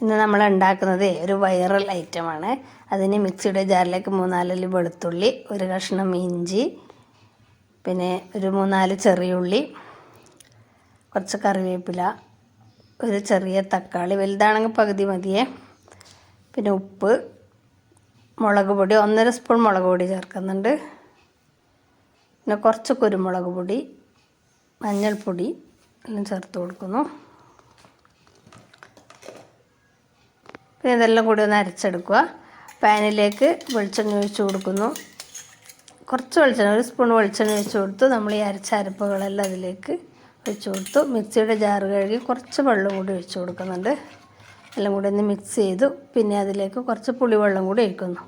ഇന്ന് നമ്മൾ ഉണ്ടാക്കുന്നത് ഒരു വൈറൽ ഐറ്റമാണ് അതിന് മിക്സിയുടെ ജാറിലേക്ക് മൂന്നാലല്ലി വെളുത്തുള്ളി ഒരു കഷ്ണം ഇഞ്ചി പിന്നെ ഒരു മൂന്നാൽ ചെറിയുള്ളി കുറച്ച് കറിവേപ്പില ഒരു ചെറിയ തക്കാളി വലുതാണെങ്കിൽ പകുതി മതിയേ. പിന്നെ ഉപ്പ് മുളക് പൊടി ഒന്നര സ്പൂൺ മുളക് പൊടി ചേർക്കുന്നുണ്ട്. പിന്നെ കുറച്ച് കുരുമുളക് പൊടി മഞ്ഞൾപ്പൊടി എല്ലാം ചേർത്ത് കൊടുക്കുന്നു. ഇതെല്ലാം കൂടി ഒന്ന് അരച്ചെടുക്കുക. പാനിലേക്ക് വെളിച്ചെണ്ണ ഒഴിച്ചു കൊടുക്കുന്നു. കുറച്ച് വെളിച്ചെണ്ണ ഒരു സ്പൂൺ വെളിച്ചെണ്ണ ഒഴിച്ചു കൊടുത്തു. നമ്മൾ ഈ അരച്ച അരപ്പുകളെല്ലാം അതിലേക്ക് ഒഴിച്ചു കൊടുത്തു. മിക്സിയുടെ ജാറ് കഴുകി കുറച്ച് വെള്ളം കൂടി ഒഴിച്ചു കൊടുക്കുന്നുണ്ട്. എല്ലാം കൂടി ഒന്ന് മിക്സ് ചെയ്തു. പിന്നെ അതിലേക്ക് കുറച്ച് പുളിവെള്ളം കൂടി ഒഴിക്കുന്നു.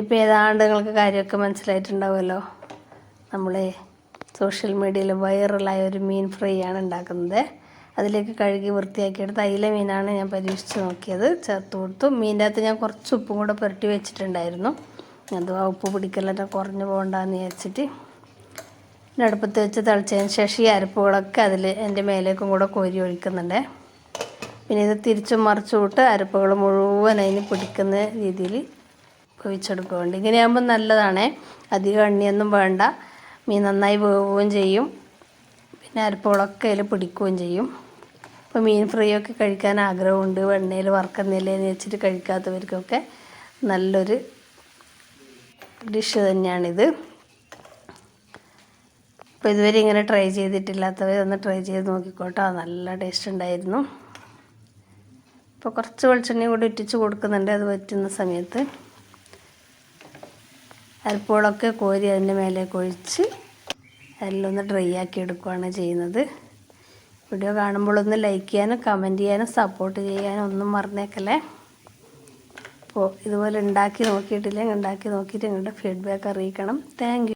ഇപ്പോൾ ഏതാണ്ട് നിങ്ങൾക്ക് കാര്യമൊക്കെ മനസ്സിലായിട്ടുണ്ടാവുമല്ലോ. നമ്മളെ സോഷ്യൽ മീഡിയയിൽ വൈറലായ ഒരു മീൻ ഫ്രൈ ആണ് ഉണ്ടാക്കുന്നത്. അതിലേക്ക് കഴുകി വൃത്തിയാക്കിയിട്ട് തൈല മീനാണ് ഞാൻ പരീക്ഷിച്ച് നോക്കിയത്. ചേർത്ത് കൊടുത്തു. മീന്റെ അകത്ത് ഞാൻ കുറച്ച് ഉപ്പും കൂടെ പുരട്ടി വെച്ചിട്ടുണ്ടായിരുന്നു. ആ ഉപ്പ് പിടിക്കലൊക്കെ കുറഞ്ഞു പോകണ്ടെന്ന് വിചാരിച്ചിട്ട്. അടുപ്പത്ത് വെച്ച് തിളച്ചതിന് ശേഷം ഈ അരപ്പുകളൊക്കെ അതിൽ എന്റെ മേലേക്കും കൂടെ കോരി ഒഴിക്കുന്നുണ്ട്. പിന്നെ ഇത് തിരിച്ചും മറിച്ചും വിട്ട് അരപ്പുകൾ മുഴുവൻ അതിന് പിടിക്കുന്ന രീതിയിൽ കുഴിച്ചെടുക്കുന്നുണ്ട് ഇങ്ങനെയാകുമ്പോൾ നല്ലതാണേ. അധികം എണ്ണയൊന്നും വേണ്ട. മീൻ നന്നായി വേവുകയും ചെയ്യും. പിന്നെ അരപ്പുകളൊക്കെ അതിൽ പിടിക്കുകയും ചെയ്യും. ഇപ്പോൾ മീൻ ഫ്രൈ ഒക്കെ കഴിക്കാൻ ആഗ്രഹമുണ്ട്. വെണ്ണയിൽ വറക്കുന്നില്ലേ എന്ന് വെച്ചിട്ട് കഴിക്കാത്തവർക്കൊക്കെ നല്ലൊരു ഡിഷ് തന്നെയാണിത്. അപ്പോൾ ഇതുവരെ ഇങ്ങനെ ട്രൈ ചെയ്തിട്ടില്ലാത്തവർ ഒന്ന് ട്രൈ ചെയ്ത് നോക്കിക്കോട്ടോ. നല്ല ടേസ്റ്റ് ഉണ്ടായിരുന്നു. ഇപ്പോൾ കുറച്ച് വെളിച്ചെണ്ണ കൂടി ഇറ്റിച്ച് കൊടുക്കുന്നുണ്ട്. അത് വറ്റുന്ന സമയത്ത് അരിപ്പോളൊക്കെ കോരി അതിന്റെ മേലേക്ക് ഒഴിച്ച് അതിലൊന്ന് ഡ്രൈ ആക്കി എടുക്കുകയാണ് ചെയ്യുന്നത്. വീഡിയോ കാണുമ്പോൾ ഒന്ന് ലൈക്ക് ചെയ്യാനും കമന്റ് ചെയ്യാനും സപ്പോർട്ട് ചെയ്യാനും ഒന്നും മറന്നേക്കല്ലേ? അപ്പോൾ ഇതുപോലെ ഉണ്ടാക്കി നോക്കിയിട്ടില്ലെങ്കിൽ ഉണ്ടാക്കി നോക്കിയിട്ട് നിങ്ങളുടെ ഫീഡ്ബാക്ക് അറിയിക്കണം. താങ്ക്